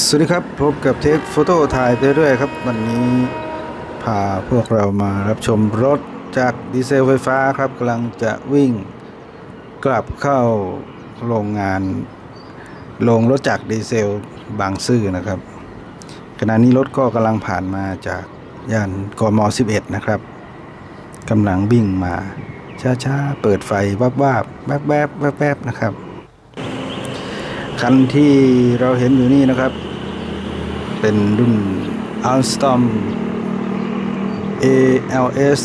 สวัสดีครับ พบกับเทคโฟโต้ถ่ายไปเรื่อยครับ วันนี้พาพวกเรามารับชมรถจากดีเซลไฟฟ้าครับกำลังจะวิ่งกลับเข้าโรงงาน โรงรถจักดีเซลบางซื่อนะครับ ขณะนี้รถก็กำลังผ่านมาจากย่านกม 11 นะครับกำลังวิ่งมาช้าๆ เปิดไฟวับวาบๆแวบๆแวบๆนะครับ คันที่เราเห็นอยู่นี่นะครับ เป็นรุ่น Alstom ALS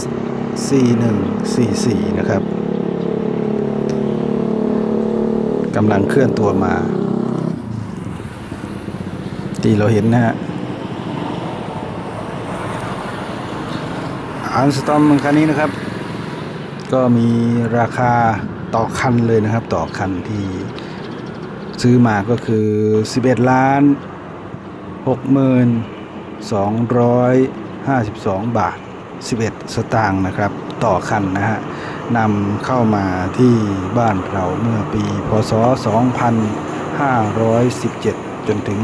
C144 นะครับกำลังเคลื่อนตัวมา ที่เราเห็นนะฮะ Alstom คันนี้นะครับ ก็มีราคาต่อคันเลยนะครับ ต่อคันที่ ซื้อมาก็คือ 11 ล้าน6หมื่น252 บาท 11 สตางค์นะครับ ต่อคันนะฮะนำเข้ามาที่บ้านเราเมื่อปีพศ 2517 จนถึง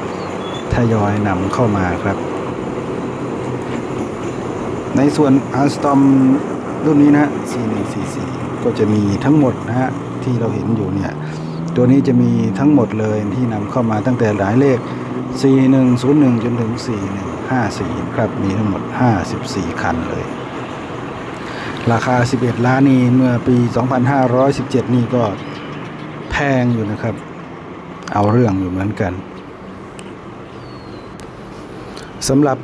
2518 ทยอยนำเข้ามาครับ ในส่วนอาร์สตอมรุ่นนี้นะฮะ4144 ก็จะมีทั้งหมดนะฮะ ที่เราเห็นอยู่เนี่ยตัวนี้จะมีทั้งหมดเลยที่นำเข้ามาตั้งแต่หลายเลข 4101 จนถึง 4154 ครับมีทั้งหมด 54 คันเลย ราคา 11 ล้านนี่เมื่อปี 2517 นี่ก็แพงอยู่นะครับ เอาเรื่องอยู่เหมือนกันสำหรับ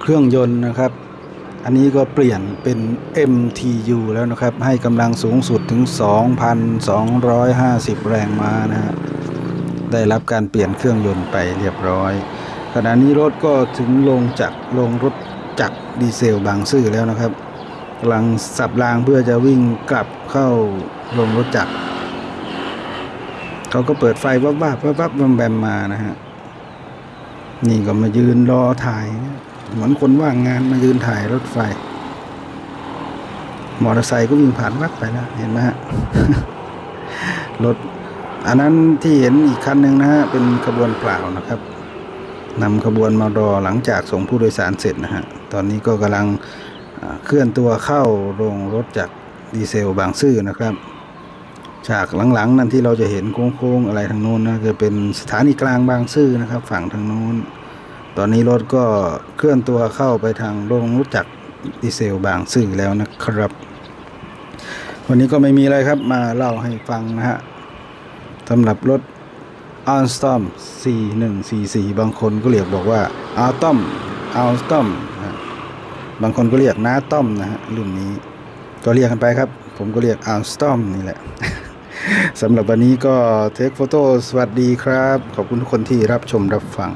เครื่องยนต์นะครับ อันนี้ก็เปลี่ยนเป็น MTU แล้วนะครับ ให้กำลังสูงสุดถึง 2,250 แรงม้านะฮะได้รับการเปลี่ยนเครื่องยนต์ไปเรียบร้อย ขณะนี้รถก็ถึงลงจากลงรถจักรดีเซลบางซื่อแล้วนะครับกำลังสับรางเพื่อจะวิ่งกลับเข้าลงรถจักรเขาก็เปิดไฟวับวับวับวับแบมแบมมานะฮะนี่ก็มายืนรอถ่าย เหมือนคนว่างงานมายืนถ่ายรถไฟ มอเตอร์ไซค์ก็วิ่งผ่านวับไปแล้วเห็นไหมฮะรถอันนั้นที่เห็นอีกคันหนึ่งนะฮะเป็นขบวนเปล่านะครับนำขบวนมารอหลังจากส่งผู้โดยสารเสร็จนะฮะตอนนี้ก็กำลังเคลื่อนตัวเข้าโรงรถจากดีเซลบางซื่อนะครับฉากหลังๆ นั่นที่เราจะเห็นโค้งๆอะไรทางโน้นนะคือเป็นสถานีกลางบางซื่อนะครับ ฝั่งทางโน้น ตอนนี้รถก็เคลื่อนตัวเข้าไปทางโรงรถจักรดีเซลบางซื่อแล้วนะครับ วันนี้ก็ไม่มีอะไรครับมาเล่าให้ฟังนะฮะสำหรับรถ a l s t o m 4144 บางคนก็เรียกบอกว่า a l t o m a l s t o m นะฮะบางคนก็เรียกน้าต้อมนะฮะรุ่นนี้ก็เรียกกันไปครับ ผมก็เรียก a l s t o m นี่แหละสำหรับวันนี้ก็เทคโฟโต้สวัสดีครับ ขอบคุณทุกคนที่รับชมรับฟัง